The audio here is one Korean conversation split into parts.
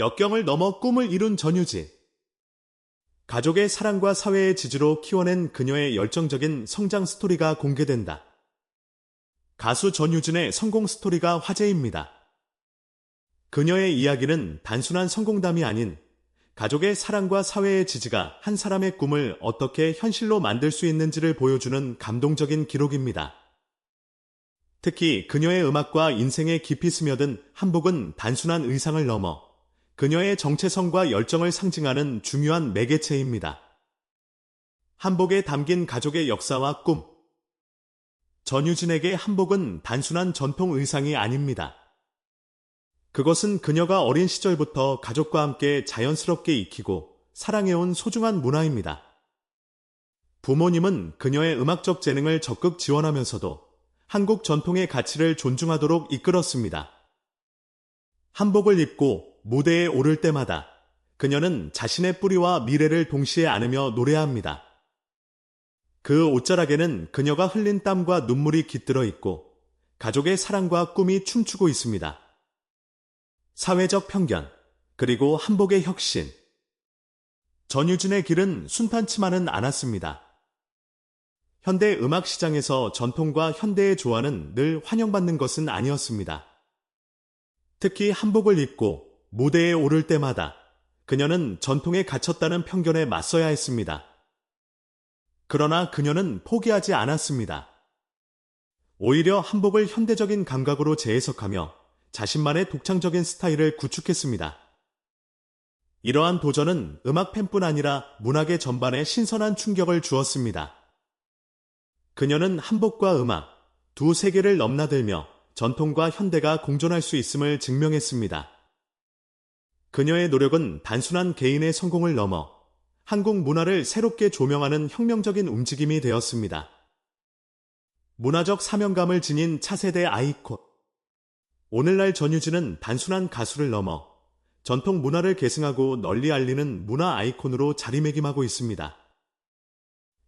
역경을 넘어 꿈을 이룬 전유진. 가족의 사랑과 사회의 지지로 키워낸 그녀의 열정적인 성장 스토리가 공개된다. 가수 전유진의 성공 스토리가 화제입니다. 그녀의 이야기는 단순한 성공담이 아닌 가족의 사랑과 사회의 지지가 한 사람의 꿈을 어떻게 현실로 만들 수 있는지를 보여주는 감동적인 기록입니다. 특히 그녀의 음악과 인생에 깊이 스며든 한복은 단순한 의상을 넘어 그녀의 정체성과 열정을 상징하는 중요한 매개체입니다. 한복에 담긴 가족의 역사와 꿈. 전유진에게 한복은 단순한 전통 의상이 아닙니다. 그것은 그녀가 어린 시절부터 가족과 함께 자연스럽게 익히고 사랑해온 소중한 문화입니다. 부모님은 그녀의 음악적 재능을 적극 지원하면서도 한국 전통의 가치를 존중하도록 이끌었습니다. 한복을 입고 무대에 오를 때마다 그녀는 자신의 뿌리와 미래를 동시에 안으며 노래합니다. 그 옷자락에는 그녀가 흘린 땀과 눈물이 깃들어 있고 가족의 사랑과 꿈이 춤추고 있습니다. 사회적 편견, 그리고 한복의 혁신. 전유진의 길은 순탄치만은 않았습니다. 현대 음악 시장에서 전통과 현대의 조화는 늘 환영받는 것은 아니었습니다. 특히 한복을 입고 무대에 오를 때마다 그녀는 전통에 갇혔다는 편견에 맞서야 했습니다. 그러나 그녀는 포기하지 않았습니다. 오히려 한복을 현대적인 감각으로 재해석하며 자신만의 독창적인 스타일을 구축했습니다. 이러한 도전은 음악 팬뿐 아니라 문학의 전반에 신선한 충격을 주었습니다. 그녀는 한복과 음악, 두 세계를 넘나들며 전통과 현대가 공존할 수 있음을 증명했습니다. 그녀의 노력은 단순한 개인의 성공을 넘어 한국 문화를 새롭게 조명하는 혁명적인 움직임이 되었습니다. 문화적 사명감을 지닌 차세대 아이콘. 오늘날 전유진은 단순한 가수를 넘어 전통 문화를 계승하고 널리 알리는 문화 아이콘으로 자리매김하고 있습니다.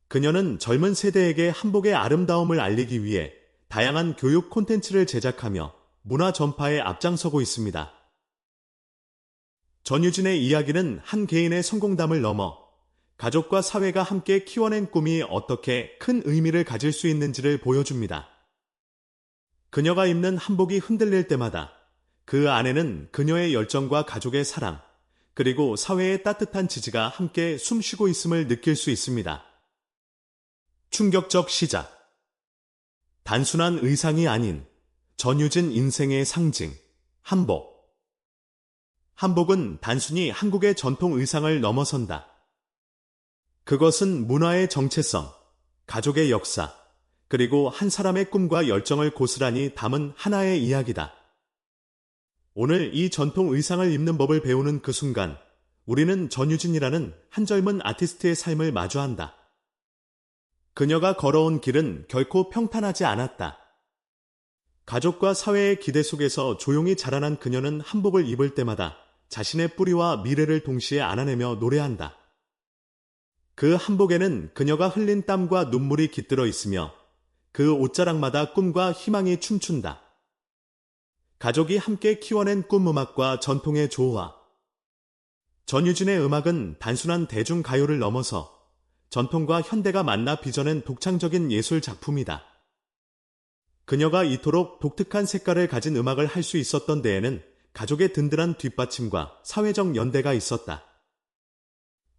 그녀는 젊은 세대에게 한복의 아름다움을 알리기 위해 다양한 교육 콘텐츠를 제작하며 문화 전파에 앞장서고 있습니다. 전유진의 이야기는 한 개인의 성공담을 넘어 가족과 사회가 함께 키워낸 꿈이 어떻게 큰 의미를 가질 수 있는지를 보여줍니다. 그녀가 입는 한복이 흔들릴 때마다 그 안에는 그녀의 열정과 가족의 사랑, 그리고 사회의 따뜻한 지지가 함께 숨쉬고 있음을 느낄 수 있습니다. 충격적 시작. 단순한 의상이 아닌 전유진 인생의 상징, 한복. 한복은 단순히 한국의 전통 의상을 넘어선다. 그것은 문화의 정체성, 가족의 역사, 그리고 한 사람의 꿈과 열정을 고스란히 담은 하나의 이야기다. 오늘 이 전통 의상을 입는 법을 배우는 그 순간, 우리는 전유진이라는 한 젊은 아티스트의 삶을 마주한다. 그녀가 걸어온 길은 결코 평탄하지 않았다. 가족과 사회의 기대 속에서 조용히 자라난 그녀는 한복을 입을 때마다 자신의 뿌리와 미래를 동시에 안아내며 노래한다. 그 한복에는 그녀가 흘린 땀과 눈물이 깃들어 있으며 그 옷자락마다 꿈과 희망이 춤춘다. 가족이 함께 키워낸 꿈 음악과 전통의 조화. 전유진의 음악은 단순한 대중가요를 넘어서 전통과 현대가 만나 빚어낸 독창적인 예술 작품이다. 그녀가 이토록 독특한 색깔을 가진 음악을 할 수 있었던 데에는 가족의 든든한 뒷받침과 사회적 연대가 있었다.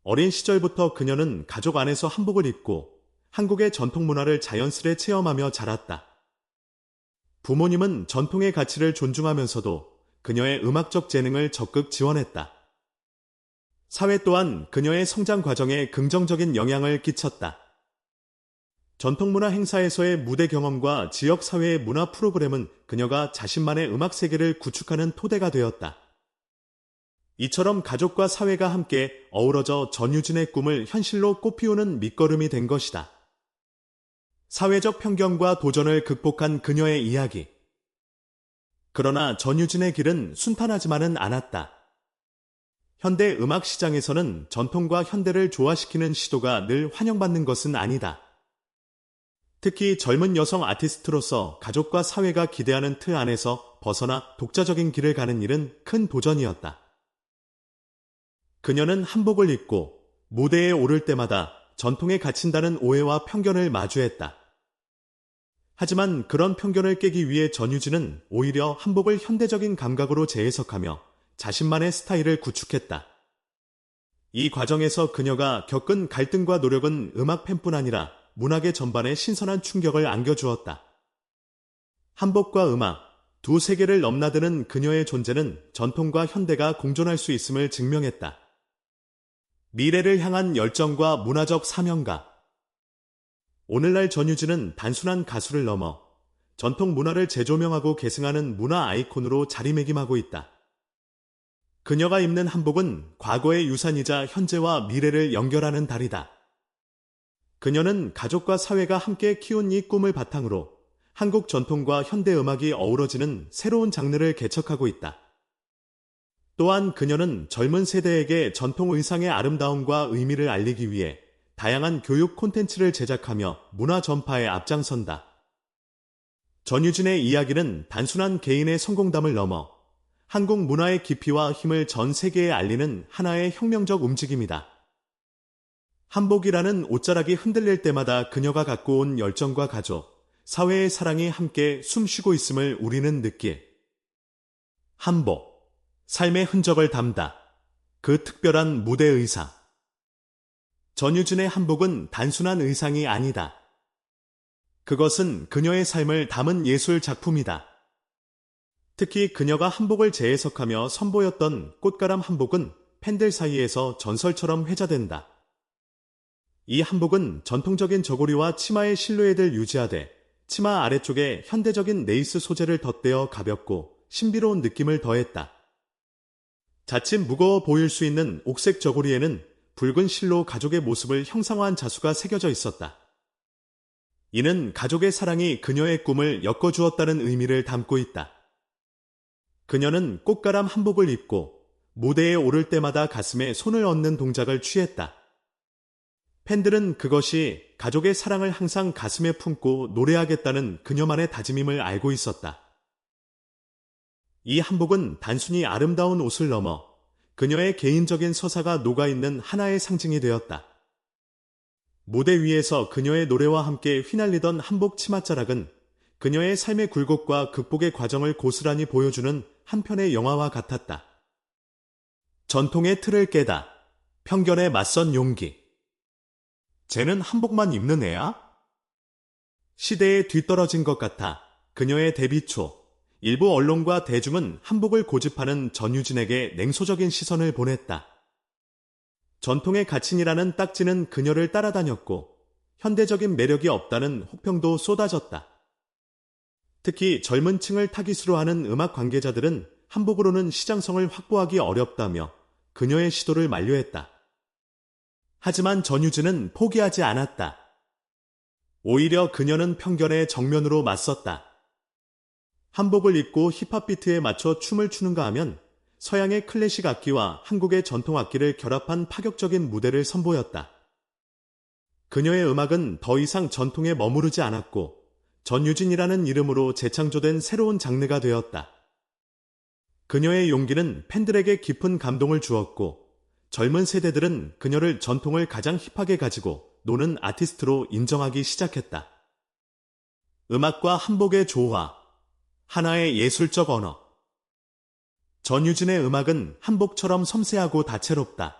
어린 시절부터 그녀는 가족 안에서 한복을 입고 한국의 전통 문화를 자연스레 체험하며 자랐다. 부모님은 전통의 가치를 존중하면서도 그녀의 음악적 재능을 적극 지원했다. 사회 또한 그녀의 성장 과정에 긍정적인 영향을 끼쳤다. 전통문화 행사에서의 무대 경험과 지역 사회의 문화 프로그램은 그녀가 자신만의 음악 세계를 구축하는 토대가 되었다. 이처럼 가족과 사회가 함께 어우러져 전유진의 꿈을 현실로 꽃피우는 밑거름이 된 것이다. 사회적 편견과 도전을 극복한 그녀의 이야기. 그러나 전유진의 길은 순탄하지만은 않았다. 현대 음악 시장에서는 전통과 현대를 조화시키는 시도가 늘 환영받는 것은 아니다. 특히 젊은 여성 아티스트로서 가족과 사회가 기대하는 틀 안에서 벗어나 독자적인 길을 가는 일은 큰 도전이었다. 그녀는 한복을 입고 무대에 오를 때마다 전통에 갇힌다는 오해와 편견을 마주했다. 하지만 그런 편견을 깨기 위해 전유진은 오히려 한복을 현대적인 감각으로 재해석하며 자신만의 스타일을 구축했다. 이 과정에서 그녀가 겪은 갈등과 노력은 음악 팬뿐 아니라 문학의 전반에 신선한 충격을 안겨주었다. 한복과 음악, 두 세계를 넘나드는 그녀의 존재는 전통과 현대가 공존할 수 있음을 증명했다. 미래를 향한 열정과 문화적 사명가. 오늘날 전유진은 단순한 가수를 넘어 전통 문화를 재조명하고 계승하는 문화 아이콘으로 자리매김하고 있다. 그녀가 입는 한복은 과거의 유산이자 현재와 미래를 연결하는 달이다. 그녀는 가족과 사회가 함께 키운 이 꿈을 바탕으로 한국 전통과 현대 음악이 어우러지는 새로운 장르를 개척하고 있다. 또한 그녀는 젊은 세대에게 전통 의상의 아름다움과 의미를 알리기 위해 다양한 교육 콘텐츠를 제작하며 문화 전파에 앞장선다. 전유진의 이야기는 단순한 개인의 성공담을 넘어 한국 문화의 깊이와 힘을 전 세계에 알리는 하나의 혁명적 움직임이다. 한복이라는 옷자락이 흔들릴 때마다 그녀가 갖고 온 열정과 가족, 사회의 사랑이 함께 숨쉬고 있음을 우리는 느낄. 한복. 삶의 흔적을 담다. 그 특별한 무대 의상. 전유진의 한복은 단순한 의상이 아니다. 그것은 그녀의 삶을 담은 예술 작품이다. 특히 그녀가 한복을 재해석하며 선보였던 꽃가람 한복은 팬들 사이에서 전설처럼 회자된다. 이 한복은 전통적인 저고리와 치마의 실루엣을 유지하되 치마 아래쪽에 현대적인 네이스 소재를 덧대어 가볍고 신비로운 느낌을 더했다. 자칫 무거워 보일 수 있는 옥색 저고리에는 붉은 실로 가족의 모습을 형상화한 자수가 새겨져 있었다. 이는 가족의 사랑이 그녀의 꿈을 엮어주었다는 의미를 담고 있다. 그녀는 꽃가람 한복을 입고 무대에 오를 때마다 가슴에 손을 얹는 동작을 취했다. 팬들은 그것이 가족의 사랑을 항상 가슴에 품고 노래하겠다는 그녀만의 다짐임을 알고 있었다. 이 한복은 단순히 아름다운 옷을 넘어 그녀의 개인적인 서사가 녹아있는 하나의 상징이 되었다. 무대 위에서 그녀의 노래와 함께 휘날리던 한복 치맛자락은 그녀의 삶의 굴곡과 극복의 과정을 고스란히 보여주는 한편의 영화와 같았다. 전통의 틀을 깨다. 편견에 맞선 용기. 쟤는 한복만 입는 애야? 시대에 뒤떨어진 것 같아 그녀의 데뷔 초 일부 언론과 대중은 한복을 고집하는 전유진에게 냉소적인 시선을 보냈다. 전통의 가친이라는 딱지는 그녀를 따라다녔고 현대적인 매력이 없다는 혹평도 쏟아졌다. 특히 젊은 층을 타깃으로 하는 음악 관계자들은 한복으로는 시장성을 확보하기 어렵다며 그녀의 시도를 만류했다. 하지만 전유진은 포기하지 않았다. 오히려 그녀는 편견에 정면으로 맞섰다. 한복을 입고 힙합 비트에 맞춰 춤을 추는가 하면 서양의 클래식 악기와 한국의 전통 악기를 결합한 파격적인 무대를 선보였다. 그녀의 음악은 더 이상 전통에 머무르지 않았고 전유진이라는 이름으로 재창조된 새로운 장르가 되었다. 그녀의 용기는 팬들에게 깊은 감동을 주었고 젊은 세대들은 그녀를 전통을 가장 힙하게 가지고 노는 아티스트로 인정하기 시작했다. 음악과 한복의 조화, 하나의 예술적 언어. 전유진의 음악은 한복처럼 섬세하고 다채롭다.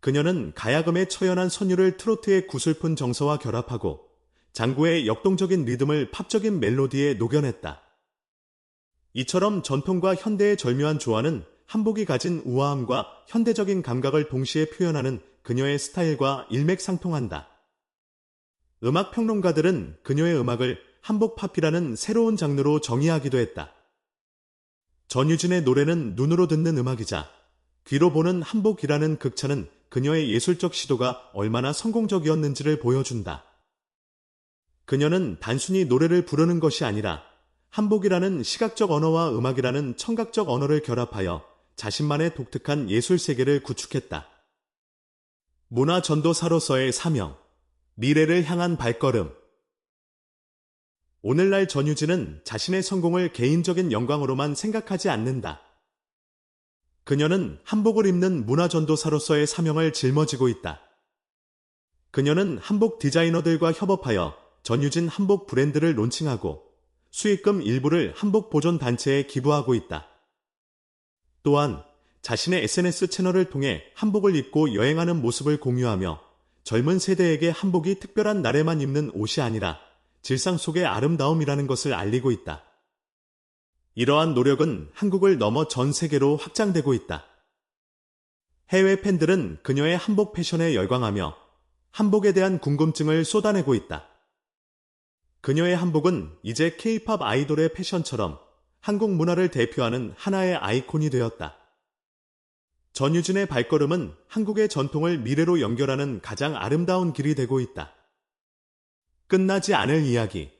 그녀는 가야금의 처연한 선율을 트로트의 구슬픈 정서와 결합하고 장구의 역동적인 리듬을 팝적인 멜로디에 녹여냈다. 이처럼 전통과 현대의 절묘한 조화는 한복이 가진 우아함과 현대적인 감각을 동시에 표현하는 그녀의 스타일과 일맥상통한다. 음악 평론가들은 그녀의 음악을 한복 팝이라는 새로운 장르로 정의하기도 했다. 전유진의 노래는 눈으로 듣는 음악이자 귀로 보는 한복이라는 극찬은 그녀의 예술적 시도가 얼마나 성공적이었는지를 보여준다. 그녀는 단순히 노래를 부르는 것이 아니라 한복이라는 시각적 언어와 음악이라는 청각적 언어를 결합하여 자신만의 독특한 예술 세계를 구축했다. 문화 전도사로서의 사명, 미래를 향한 발걸음. 오늘날 전유진은 자신의 성공을 개인적인 영광으로만 생각하지 않는다. 그녀는 한복을 입는 문화 전도사로서의 사명을 짊어지고 있다. 그녀는 한복 디자이너들과 협업하여 전유진 한복 브랜드를 론칭하고 수익금 일부를 한복 보존 단체에 기부하고 있다. 또한 자신의 SNS 채널을 통해 한복을 입고 여행하는 모습을 공유하며 젊은 세대에게 한복이 특별한 날에만 입는 옷이 아니라 질상 속의 아름다움이라는 것을 알리고 있다. 이러한 노력은 한국을 넘어 전 세계로 확장되고 있다. 해외 팬들은 그녀의 한복 패션에 열광하며 한복에 대한 궁금증을 쏟아내고 있다. 그녀의 한복은 이제 케이팝 아이돌의 패션처럼 한국 문화를 대표하는 하나의 아이콘이 되었다. 전유진의 발걸음은 한국의 전통을 미래로 연결하는 가장 아름다운 길이 되고 있다. 끝나지 않을 이야기.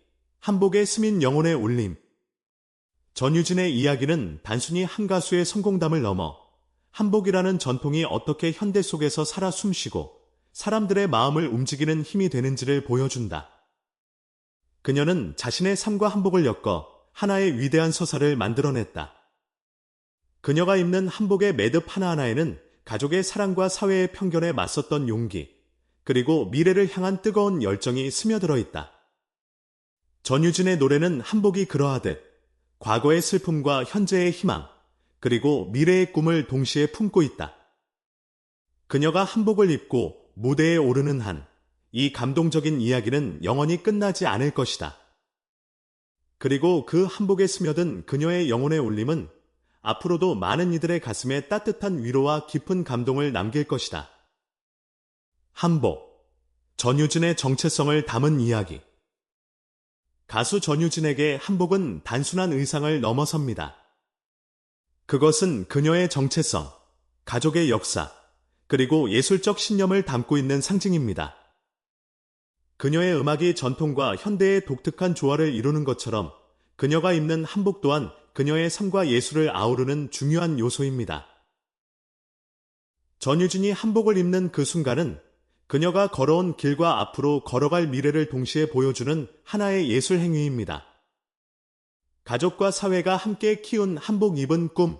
한복의 스민 영혼의 울림. 전유진의 이야기는 단순히 한 가수의 성공담을 넘어 한복이라는 전통이 어떻게 현대 속에서 살아 숨쉬고 사람들의 마음을 움직이는 힘이 되는지를 보여준다. 그녀는 자신의 삶과 한복을 엮어 하나의 위대한 서사를 만들어냈다. 그녀가 입는 한복의 매듭 하나하나에는 가족의 사랑과 사회의 편견에 맞섰던 용기, 그리고 미래를 향한 뜨거운 열정이 스며들어 있다. 전유진의 노래는 한복이 그러하듯 과거의 슬픔과 현재의 희망, 그리고 미래의 꿈을 동시에 품고 있다. 그녀가 한복을 입고 무대에 오르는 한, 이 감동적인 이야기는 영원히 끝나지 않을 것이다. 그리고 그 한복에 스며든 그녀의 영혼의 울림은 앞으로도 많은 이들의 가슴에 따뜻한 위로와 깊은 감동을 남길 것이다. 한복. 전유진의 정체성을 담은 이야기. 가수 전유진에게 한복은 단순한 의상을 넘어섭니다. 그것은 그녀의 정체성, 가족의 역사, 그리고 예술적 신념을 담고 있는 상징입니다. 그녀의 음악이 전통과 현대의 독특한 조화를 이루는 것처럼 그녀가 입는 한복 또한 그녀의 삶과 예술을 아우르는 중요한 요소입니다. 전유진이 한복을 입는 그 순간은 그녀가 걸어온 길과 앞으로 걸어갈 미래를 동시에 보여주는 하나의 예술 행위입니다. 가족과 사회가 함께 키운 한복 입은 꿈.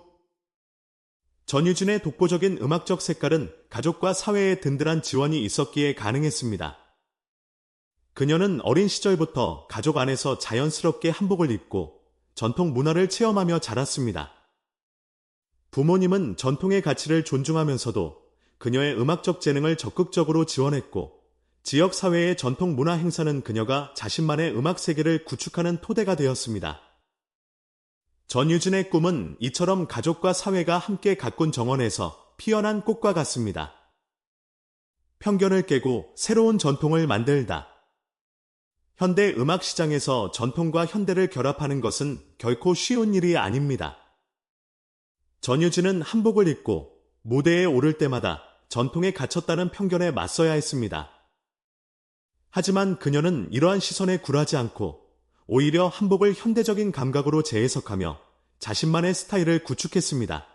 전유진의 독보적인 음악적 색깔은 가족과 사회의 든든한 지원이 있었기에 가능했습니다. 그녀는 어린 시절부터 가족 안에서 자연스럽게 한복을 입고 전통 문화를 체험하며 자랐습니다. 부모님은 전통의 가치를 존중하면서도 그녀의 음악적 재능을 적극적으로 지원했고 지역 사회의 전통 문화 행사는 그녀가 자신만의 음악 세계를 구축하는 토대가 되었습니다. 전유진의 꿈은 이처럼 가족과 사회가 함께 가꾼 정원에서 피어난 꽃과 같습니다. 편견을 깨고 새로운 전통을 만들다. 현대 음악 시장에서 전통과 현대를 결합하는 것은 결코 쉬운 일이 아닙니다. 전유진은 한복을 입고 무대에 오를 때마다 전통에 갇혔다는 편견에 맞서야 했습니다. 하지만 그녀는 이러한 시선에 굴하지 않고 오히려 한복을 현대적인 감각으로 재해석하며 자신만의 스타일을 구축했습니다.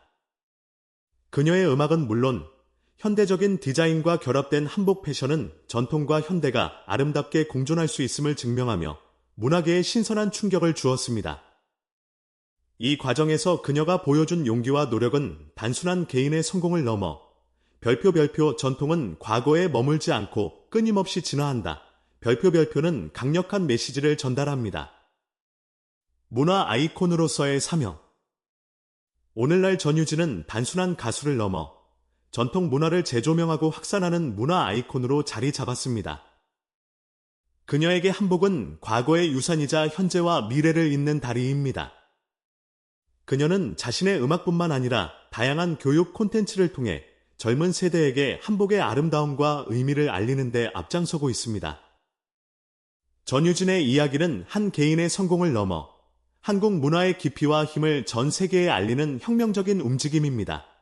그녀의 음악은 물론 현대적인 디자인과 결합된 한복 패션은 전통과 현대가 아름답게 공존할 수 있음을 증명하며 문화계에 신선한 충격을 주었습니다. 이 과정에서 그녀가 보여준 용기와 노력은 단순한 개인의 성공을 넘어 별표 별표 전통은 과거에 머물지 않고 끊임없이 진화한다. 별표 별표는 강력한 메시지를 전달합니다. 문화 아이콘으로서의 사명 오늘날 전유진은 단순한 가수를 넘어 전통 문화를 재조명하고 확산하는 문화 아이콘으로 자리 잡았습니다. 그녀에게 한복은 과거의 유산이자 현재와 미래를 잇는 다리입니다. 그녀는 자신의 음악뿐만 아니라 다양한 교육 콘텐츠를 통해 젊은 세대에게 한복의 아름다움과 의미를 알리는 데 앞장서고 있습니다. 전유진의 이야기는 한 개인의 성공을 넘어 한국 문화의 깊이와 힘을 전 세계에 알리는 혁명적인 움직임입니다.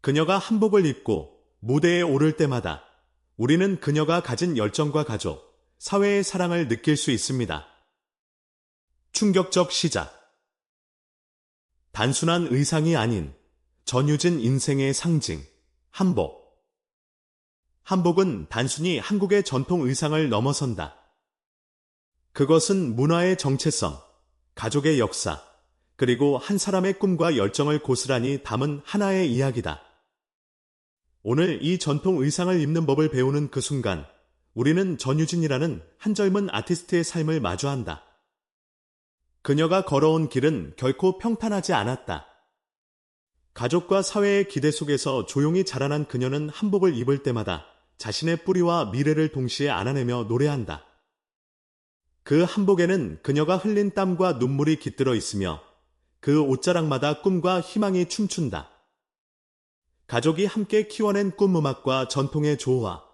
그녀가 한복을 입고 무대에 오를 때마다 우리는 그녀가 가진 열정과 가족, 사회의 사랑을 느낄 수 있습니다. 충격적 시작. 단순한 의상이 아닌 전유진 인생의 상징, 한복. 한복은 단순히 한국의 전통 의상을 넘어선다. 그것은 문화의 정체성, 가족의 역사, 그리고 한 사람의 꿈과 열정을 고스란히 담은 하나의 이야기다. 오늘 이 전통 의상을 입는 법을 배우는 그 순간, 우리는 전유진이라는 한 젊은 아티스트의 삶을 마주한다. 그녀가 걸어온 길은 결코 평탄하지 않았다. 가족과 사회의 기대 속에서 조용히 자라난 그녀는 한복을 입을 때마다 자신의 뿌리와 미래를 동시에 안아내며 노래한다. 그 한복에는 그녀가 흘린 땀과 눈물이 깃들어 있으며 그 옷자락마다 꿈과 희망이 춤춘다. 가족이 함께 키워낸 꿈 음악과 전통의 조화.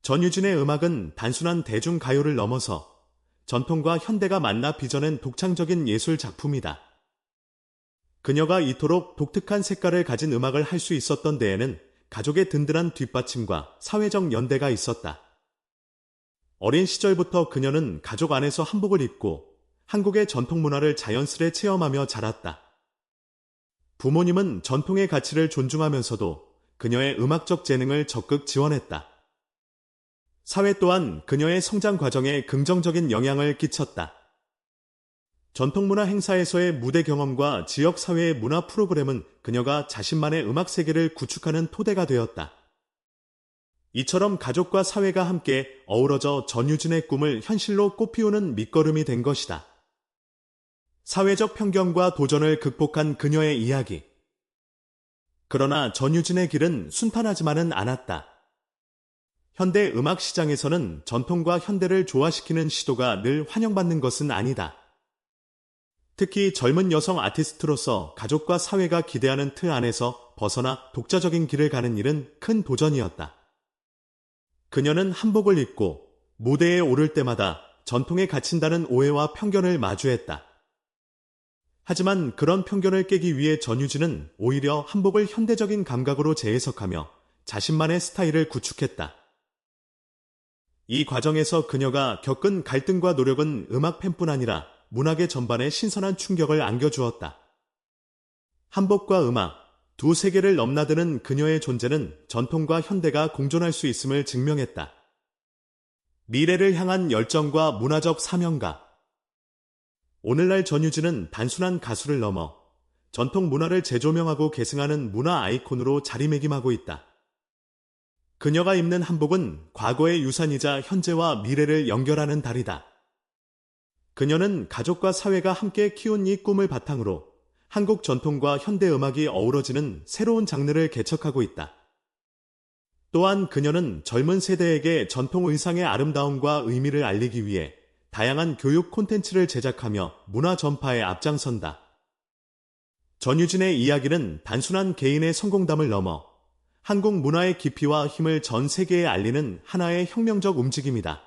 전유진의 음악은 단순한 대중가요를 넘어서 전통과 현대가 만나 빚어낸 독창적인 예술 작품이다. 그녀가 이토록 독특한 색깔을 가진 음악을 할 수 있었던 데에는 가족의 든든한 뒷받침과 사회적 연대가 있었다. 어린 시절부터 그녀는 가족 안에서 한복을 입고 한국의 전통 문화를 자연스레 체험하며 자랐다. 부모님은 전통의 가치를 존중하면서도 그녀의 음악적 재능을 적극 지원했다. 사회 또한 그녀의 성장 과정에 긍정적인 영향을 끼쳤다. 전통문화 행사에서의 무대 경험과 지역사회의 문화 프로그램은 그녀가 자신만의 음악 세계를 구축하는 토대가 되었다. 이처럼 가족과 사회가 함께 어우러져 전유진의 꿈을 현실로 꽃피우는 밑거름이 된 것이다. 사회적 편견과 도전을 극복한 그녀의 이야기. 그러나 전유진의 길은 순탄하지만은 않았다. 현대 음악 시장에서는 전통과 현대를 조화시키는 시도가 늘 환영받는 것은 아니다. 특히 젊은 여성 아티스트로서 가족과 사회가 기대하는 틀 안에서 벗어나 독자적인 길을 가는 일은 큰 도전이었다. 그녀는 한복을 입고 무대에 오를 때마다 전통에 갇힌다는 오해와 편견을 마주했다. 하지만 그런 편견을 깨기 위해 전유진은 오히려 한복을 현대적인 감각으로 재해석하며 자신만의 스타일을 구축했다. 이 과정에서 그녀가 겪은 갈등과 노력은 음악 팬뿐 아니라 문학의 전반에 신선한 충격을 안겨주었다. 한복과 음악, 두 세계를 넘나드는 그녀의 존재는 전통과 현대가 공존할 수 있음을 증명했다. 미래를 향한 열정과 문화적 사명가. 오늘날 전유진은 단순한 가수를 넘어 전통 문화를 재조명하고 계승하는 문화 아이콘으로 자리매김하고 있다. 그녀가 입는 한복은 과거의 유산이자 현재와 미래를 연결하는 달이다. 그녀는 가족과 사회가 함께 키운 이 꿈을 바탕으로 한국 전통과 현대 음악이 어우러지는 새로운 장르를 개척하고 있다. 또한 그녀는 젊은 세대에게 전통 의상의 아름다움과 의미를 알리기 위해 다양한 교육 콘텐츠를 제작하며 문화 전파에 앞장선다. 전유진의 이야기는 단순한 개인의 성공담을 넘어 한국 문화의 깊이와 힘을 전 세계에 알리는 하나의 혁명적 움직임이다.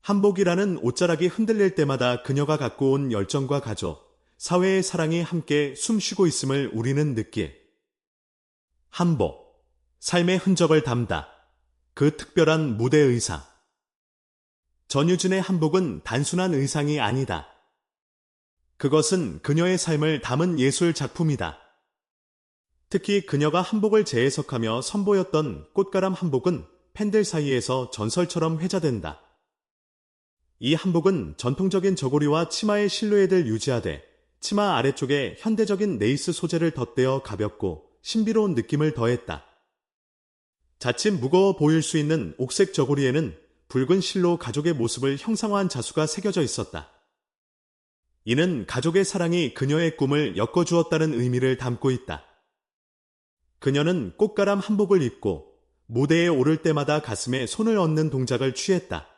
한복이라는 옷자락이 흔들릴 때마다 그녀가 갖고 온 열정과 가족, 사회의 사랑이 함께 숨쉬고 있음을 우리는 느낄. 한복, 삶의 흔적을 담다. 그 특별한 무대 의상. 전유진의 한복은 단순한 의상이 아니다. 그것은 그녀의 삶을 담은 예술 작품이다. 특히 그녀가 한복을 재해석하며 선보였던 꽃가람 한복은 팬들 사이에서 전설처럼 회자된다. 이 한복은 전통적인 저고리와 치마의 실루엣을 유지하되 치마 아래쪽에 현대적인 네이스 소재를 덧대어 가볍고 신비로운 느낌을 더했다. 자칫 무거워 보일 수 있는 옥색 저고리에는 붉은 실로 가족의 모습을 형상화한 자수가 새겨져 있었다. 이는 가족의 사랑이 그녀의 꿈을 엮어주었다는 의미를 담고 있다. 그녀는 꽃가람 한복을 입고 무대에 오를 때마다 가슴에 손을 얹는 동작을 취했다.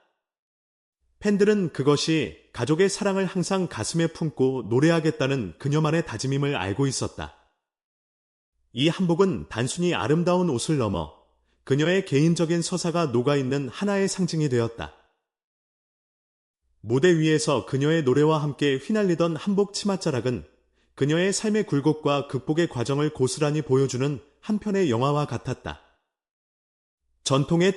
팬들은 그것이 가족의 사랑을 항상 가슴에 품고 노래하겠다는 그녀만의 다짐임을 알고 있었다. 이 한복은 단순히 아름다운 옷을 넘어 그녀의 개인적인 서사가 녹아있는 하나의 상징이 되었다. 무대 위에서 그녀의 노래와 함께 휘날리던 한복 치맛자락은 그녀의 삶의 굴곡과 극복의 과정을 고스란히 보여주는 한편의 영화와 같았다. 전통의